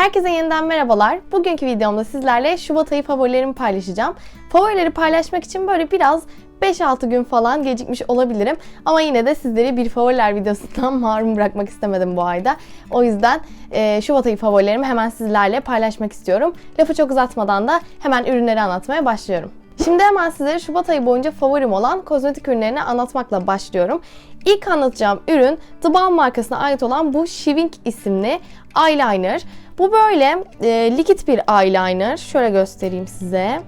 Herkese yeniden merhabalar. Bugünkü videomda sizlerle Şubat ayı favorilerimi paylaşacağım. Favorileri paylaşmak için böyle biraz 5-6 gün falan gecikmiş olabilirim. Ama yine de sizleri bir favoriler videosundan mahrum bırakmak istemedim bu ayda. O yüzden e, Şubat ayı favorilerimi hemen sizlerle paylaşmak istiyorum. Lafı çok uzatmadan da hemen ürünleri anlatmaya başlıyorum. Şimdi hemen sizlere Şubat ayı boyunca favorim olan kozmetik ürünlerini anlatmakla başlıyorum. İlk anlatacağım ürün The Balm markasına ait olan bu Shivink isimli eyeliner. Bu böyle e, likit bir eyeliner. Şöyle göstereyim size.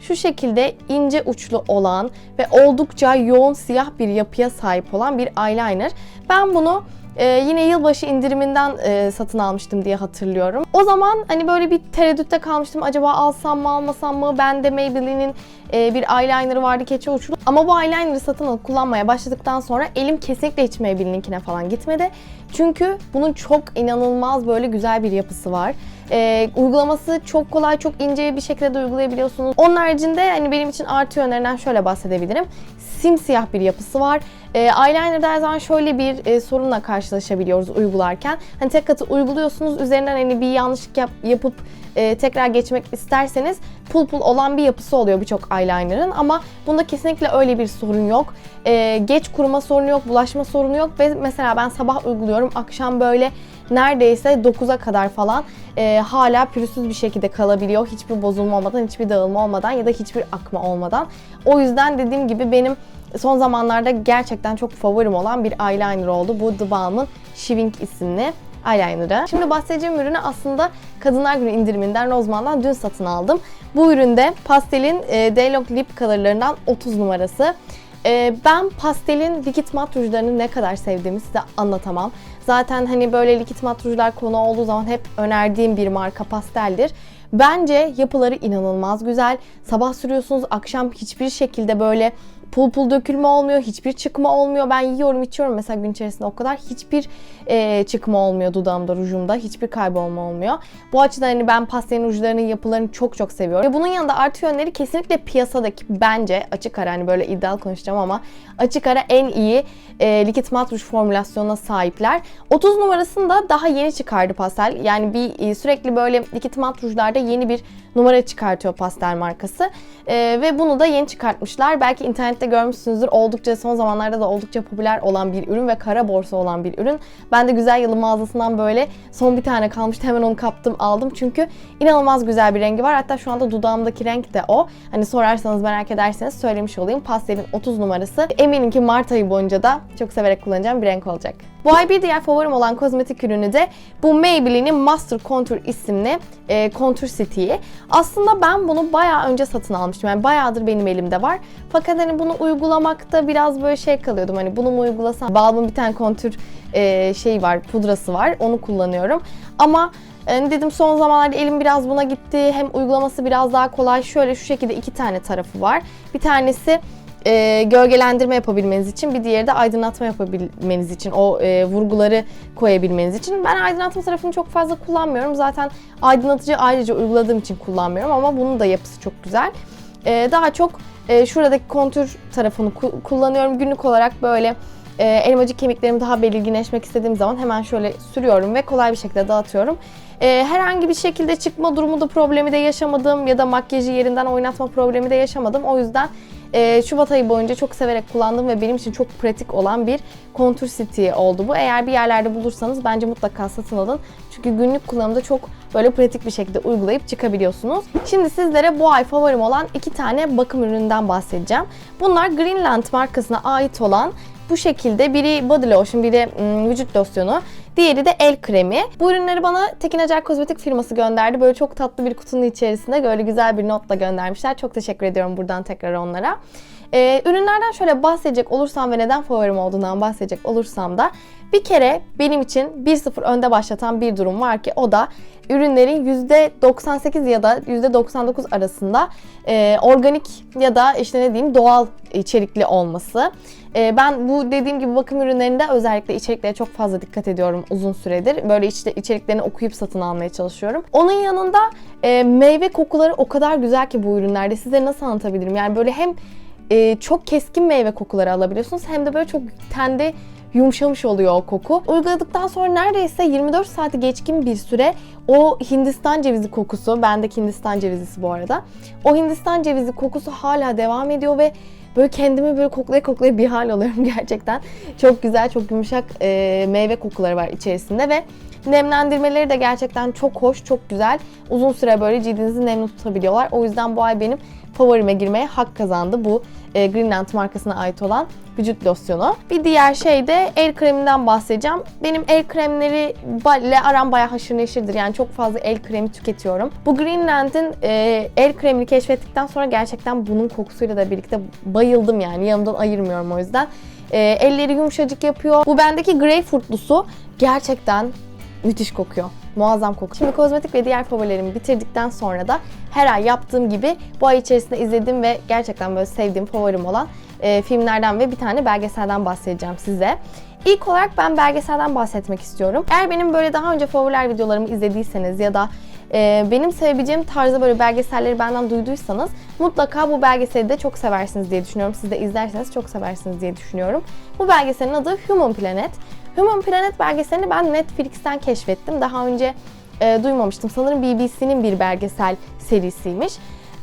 Şu şekilde ince uçlu olan ve oldukça yoğun siyah bir yapıya sahip olan bir eyeliner. Ben bunu ee, yine yılbaşı indiriminden e, satın almıştım diye hatırlıyorum. O zaman hani böyle bir tereddütte kalmıştım. Acaba alsam mı almasam mı? Ben de Maybelline'in e, bir eyeliner'ı vardı keçe uçlu. Ama bu eyeliner'ı satın alıp kullanmaya başladıktan sonra elim kesinlikle hiç Maybelline'inkine falan gitmedi. Çünkü bunun çok inanılmaz böyle güzel bir yapısı var. E, uygulaması çok kolay, çok ince bir şekilde de uygulayabiliyorsunuz. Onun haricinde hani benim için artı yönlerinden şöyle bahsedebilirim. Simsiyah bir yapısı var. E, eyeliner'da her zaman şöyle bir e, sorunla karşılaşabiliyoruz uygularken. Hani tek katı uyguluyorsunuz, üzerinden hani bir yanlışlık yap, yapıp e, tekrar geçmek isterseniz pul pul olan bir yapısı oluyor birçok eyeliner'ın ama bunda kesinlikle öyle bir sorun yok. E, geç kuruma sorunu yok, bulaşma sorunu yok ve mesela ben sabah uyguluyorum, akşam böyle neredeyse 9'a kadar falan e, hala pürüzsüz bir şekilde kalabiliyor. Hiçbir bozulma olmadan, hiçbir dağılma olmadan ya da hiçbir akma olmadan. O yüzden dediğim gibi benim son zamanlarda gerçekten çok favorim olan bir eyeliner oldu. Bu The Balm'ın Shivink isimli eyeliner'ı. Şimdi bahsedeceğim ürünü aslında Kadınlar Günü indiriminden Rozman'dan dün satın aldım. Bu üründe pastelin e, Daylog Lip Color'larından 30 numarası. E, ben pastelin likit mat rujlarını ne kadar sevdiğimi size anlatamam. Zaten hani böyle likit mat rujlar konu olduğu zaman hep önerdiğim bir marka pasteldir. Bence yapıları inanılmaz güzel. Sabah sürüyorsunuz, akşam hiçbir şekilde böyle pul pul dökülme olmuyor, hiçbir çıkma olmuyor. Ben yiyorum içiyorum mesela gün içerisinde o kadar hiçbir e, çıkma olmuyor dudağımda, rujumda. Hiçbir kaybolma olmuyor. Bu açıdan hani ben pastelin rujlarının yapılarını çok çok seviyorum. Ve bunun yanında artı yönleri kesinlikle piyasadaki bence açık ara hani böyle iddialı konuşacağım ama açık ara en iyi e, likit mat ruj formülasyonuna sahipler. 30 numarasında daha yeni çıkardı pastel. Yani bir e, sürekli böyle likit mat rujlarda yeni bir numara çıkartıyor pastel markası. E, ve bunu da yeni çıkartmışlar. Belki internette görmüşsünüzdür. Oldukça son zamanlarda da oldukça popüler olan bir ürün ve kara borsa olan bir ürün. Ben de Güzel Yılı mağazasından böyle son bir tane kalmıştı. Hemen onu kaptım aldım. Çünkü inanılmaz güzel bir rengi var. Hatta şu anda dudağımdaki renk de o. Hani sorarsanız merak ederseniz söylemiş olayım. Pastelin 30 numarası. Eminim ki Mart ayı boyunca da çok severek kullanacağım bir renk olacak. Bu ay bir diğer favorim olan kozmetik ürünü de bu Maybelline'in Master Contour isimli e, Contour City'yi. Aslında ben bunu bayağı önce satın almıştım. Yani bayağıdır benim elimde var. Fakat hani bunu uygulamakta biraz böyle şey kalıyordum. Hani bunu mu uygulasam? Balm'ın bir tane kontür e, şey var, pudrası var. Onu kullanıyorum. Ama yani dedim son zamanlarda elim biraz buna gitti. Hem uygulaması biraz daha kolay. Şöyle şu şekilde iki tane tarafı var. Bir tanesi e, gölgelendirme yapabilmeniz için bir diğeri de aydınlatma yapabilmeniz için o e, vurguları koyabilmeniz için. Ben aydınlatma tarafını çok fazla kullanmıyorum. Zaten aydınlatıcı ayrıca uyguladığım için kullanmıyorum ama bunun da yapısı çok güzel. E, daha çok e, şuradaki kontür tarafını ku- kullanıyorum. Günlük olarak böyle e, elmacık kemiklerim daha belirginleşmek istediğim zaman hemen şöyle sürüyorum ve kolay bir şekilde dağıtıyorum. E, herhangi bir şekilde çıkma durumu da problemi de yaşamadım ya da makyajı yerinden oynatma problemi de yaşamadım. O yüzden e, Şubat ayı boyunca çok severek kullandım ve benim için çok pratik olan bir Contour City oldu bu. Eğer bir yerlerde bulursanız bence mutlaka satın alın. Çünkü günlük kullanımda çok böyle pratik bir şekilde uygulayıp çıkabiliyorsunuz. Şimdi sizlere bu ay favorim olan iki tane bakım ürününden bahsedeceğim. Bunlar Greenland markasına ait olan bu şekilde biri body lotion, biri ım, vücut losyonu, diğeri de el kremi. Bu ürünleri bana Tekin Acar Kozmetik firması gönderdi. Böyle çok tatlı bir kutunun içerisinde böyle güzel bir notla göndermişler. Çok teşekkür ediyorum buradan tekrar onlara. Ee, ürünlerden şöyle bahsedecek olursam ve neden favorim olduğundan bahsedecek olursam da bir kere benim için 1-0 önde başlatan bir durum var ki o da ürünlerin %98 ya da %99 arasında e, organik ya da işte ne diyeyim doğal içerikli olması. E, ben bu dediğim gibi bakım ürünlerinde özellikle içeriklere çok fazla dikkat ediyorum uzun süredir. Böyle işte içeriklerini okuyup satın almaya çalışıyorum. Onun yanında e, meyve kokuları o kadar güzel ki bu ürünlerde. Size nasıl anlatabilirim? Yani böyle hem e, çok keskin meyve kokuları alabiliyorsunuz hem de böyle çok tende yumuşamış oluyor o koku. Uyguladıktan sonra neredeyse 24 saati geçkin bir süre o Hindistan cevizi kokusu, bendeki Hindistan cevizisi bu arada. O Hindistan cevizi kokusu hala devam ediyor ve böyle kendimi böyle koklaya koklaya bir hal oluyorum gerçekten. Çok güzel, çok yumuşak e, meyve kokuları var içerisinde ve nemlendirmeleri de gerçekten çok hoş, çok güzel. Uzun süre böyle cildinizi nemli tutabiliyorlar. O yüzden bu ay benim favorime girmeye hak kazandı bu e, Greenland markasına ait olan vücut losyonu. Bir diğer şey de el kreminden bahsedeceğim. Benim el kremleri ile aram bayağı haşır neşirdir. Yani çok fazla el kremi tüketiyorum. Bu Greenland'in e, el kremini keşfettikten sonra gerçekten bunun kokusuyla da birlikte bayıldım yani. Yanımdan ayırmıyorum o yüzden. E, elleri yumuşacık yapıyor. Bu bendeki greyfurtlusu gerçekten müthiş kokuyor. Muazzam kokuyor. Şimdi kozmetik ve diğer favorilerimi bitirdikten sonra da her ay yaptığım gibi bu ay içerisinde izlediğim ve gerçekten böyle sevdiğim favorim olan e, filmlerden ve bir tane belgeselden bahsedeceğim size. İlk olarak ben belgeselden bahsetmek istiyorum. Eğer benim böyle daha önce favoriler videolarımı izlediyseniz ya da e, benim sevebileceğim tarzda böyle belgeselleri benden duyduysanız mutlaka bu belgeseli de çok seversiniz diye düşünüyorum. Siz de izlerseniz çok seversiniz diye düşünüyorum. Bu belgeselin adı Human Planet. Human Planet belgeselini ben Netflix'ten keşfettim. Daha önce e, duymamıştım. Sanırım BBC'nin bir belgesel serisiymiş.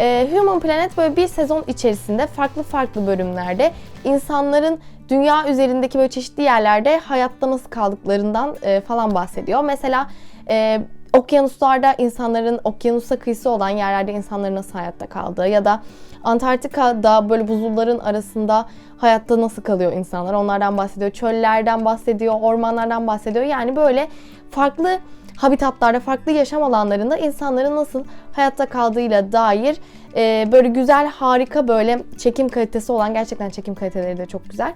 E, Human Planet böyle bir sezon içerisinde farklı farklı bölümlerde insanların dünya üzerindeki böyle çeşitli yerlerde hayatta nasıl kaldıklarından e, falan bahsediyor. Mesela e, okyanuslarda insanların okyanusa kıyısı olan yerlerde insanların nasıl hayatta kaldığı ya da Antarktika'da böyle buzulların arasında hayatta nasıl kalıyor insanlar onlardan bahsediyor. Çöllerden bahsediyor, ormanlardan bahsediyor. Yani böyle farklı habitatlarda, farklı yaşam alanlarında insanların nasıl hayatta kaldığıyla dair e, böyle güzel, harika böyle çekim kalitesi olan, gerçekten çekim kaliteleri de çok güzel.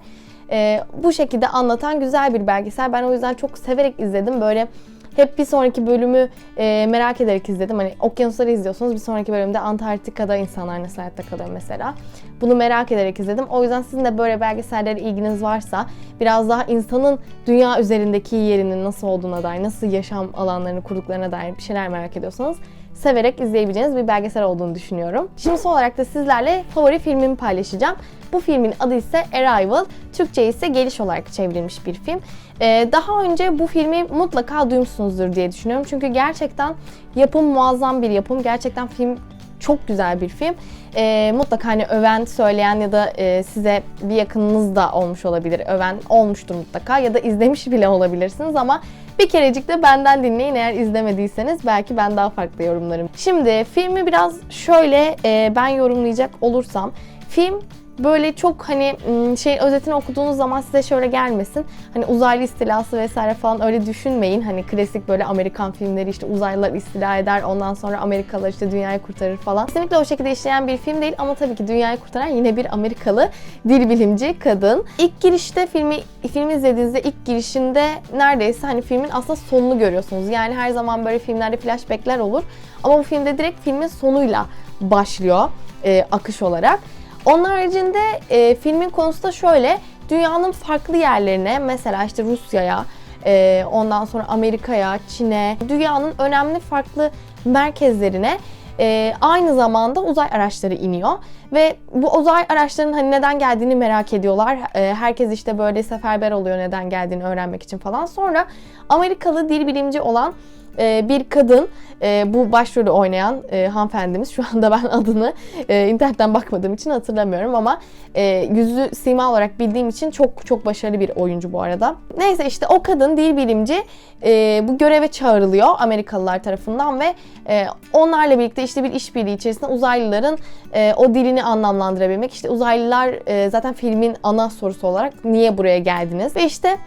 E, bu şekilde anlatan güzel bir belgesel. Ben o yüzden çok severek izledim. Böyle hep bir sonraki bölümü e, merak ederek izledim. Hani okyanusları izliyorsunuz. Bir sonraki bölümde Antarktika'da insanlar nasıl hayatta kalıyor mesela. Bunu merak ederek izledim. O yüzden sizin de böyle belgesellere ilginiz varsa biraz daha insanın dünya üzerindeki yerinin nasıl olduğuna dair, nasıl yaşam alanlarını kurduklarına dair bir şeyler merak ediyorsanız severek izleyebileceğiniz bir belgesel olduğunu düşünüyorum. Şimdi son olarak da sizlerle favori filmimi paylaşacağım. Bu filmin adı ise Arrival, Türkçe ise Geliş olarak çevrilmiş bir film. Ee, daha önce bu filmi mutlaka duymuşsunuzdur diye düşünüyorum. Çünkü gerçekten yapım muazzam bir yapım. Gerçekten film çok güzel bir film. E, mutlaka hani öven söyleyen ya da e, size bir yakınınız da olmuş olabilir. Öven olmuştur mutlaka ya da izlemiş bile olabilirsiniz ama bir kerecik de benden dinleyin eğer izlemediyseniz belki ben daha farklı yorumlarım. Şimdi filmi biraz şöyle e, ben yorumlayacak olursam film böyle çok hani şey özetini okuduğunuz zaman size şöyle gelmesin. Hani uzaylı istilası vesaire falan öyle düşünmeyin. Hani klasik böyle Amerikan filmleri işte uzaylılar istila eder ondan sonra Amerikalılar işte dünyayı kurtarır falan. Kesinlikle o şekilde işleyen bir film değil ama tabii ki dünyayı kurtaran yine bir Amerikalı dil bilimci kadın. İlk girişte filmi film izlediğinizde ilk girişinde neredeyse hani filmin aslında sonunu görüyorsunuz. Yani her zaman böyle filmlerde flashbackler olur. Ama bu filmde direkt filmin sonuyla başlıyor e, akış olarak. Onun haricinde e, filmin konusu da şöyle. Dünyanın farklı yerlerine mesela işte Rusya'ya, e, ondan sonra Amerika'ya, Çin'e, dünyanın önemli farklı merkezlerine e, aynı zamanda uzay araçları iniyor ve bu uzay araçlarının hani neden geldiğini merak ediyorlar. E, herkes işte böyle seferber oluyor neden geldiğini öğrenmek için falan. Sonra Amerikalı dil bilimci olan e, bir kadın e, bu başrolü oynayan e, hanımefendimiz şu anda ben adını e, internetten bakmadığım için hatırlamıyorum ama e, yüzü sima olarak bildiğim için çok çok başarılı bir oyuncu bu arada. Neyse işte o kadın dil bilimci e, bu göreve çağrılıyor Amerikalılar tarafından ve e, onlarla birlikte işte bir işbirliği içerisinde uzaylıların e, o dilini anlamlandırabilmek. İşte uzaylılar e, zaten filmin ana sorusu olarak niye buraya geldiniz? Ve işte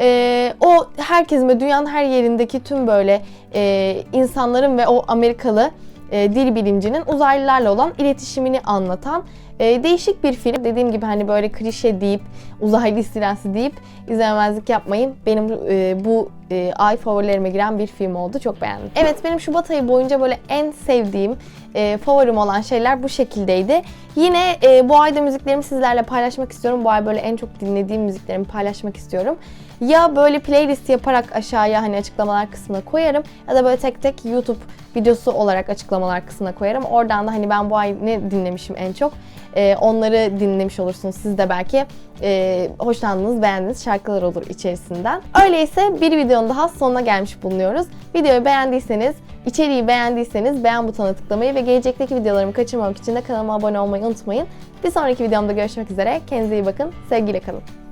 e, o herkesin ve dünyanın her yerindeki tüm böyle e, insanların ve o Amerikalı e, dil bilimcinin uzaylılarla olan iletişimini anlatan e, değişik bir film. Dediğim gibi hani böyle klişe deyip uzaylı istilası deyip izlemezlik yapmayın. Benim e, bu e, ay favorilerime giren bir film oldu. Çok beğendim. Evet benim Şubat ayı boyunca böyle en sevdiğim e, favorim olan şeyler bu şekildeydi. Yine e, bu ayda müziklerimi sizlerle paylaşmak istiyorum. Bu ay böyle en çok dinlediğim müziklerimi paylaşmak istiyorum. Ya böyle playlist yaparak aşağıya hani açıklamalar kısmına koyarım ya da böyle tek tek YouTube videosu olarak açıklamalar kısmına koyarım. Oradan da hani ben bu ay ne dinlemişim en çok e, onları dinlemiş olursunuz. Siz de belki e, hoşlandığınız, beğendiğiniz şarkılar olur içerisinden. Öyleyse bir videonun daha sonuna gelmiş bulunuyoruz. Videoyu beğendiyseniz, içeriği beğendiyseniz beğen butonuna tıklamayı ve gelecekteki videolarımı kaçırmamak için de kanalıma abone olmayı unutmayın. Bir sonraki videomda görüşmek üzere. Kendinize iyi bakın. Sevgiyle kalın.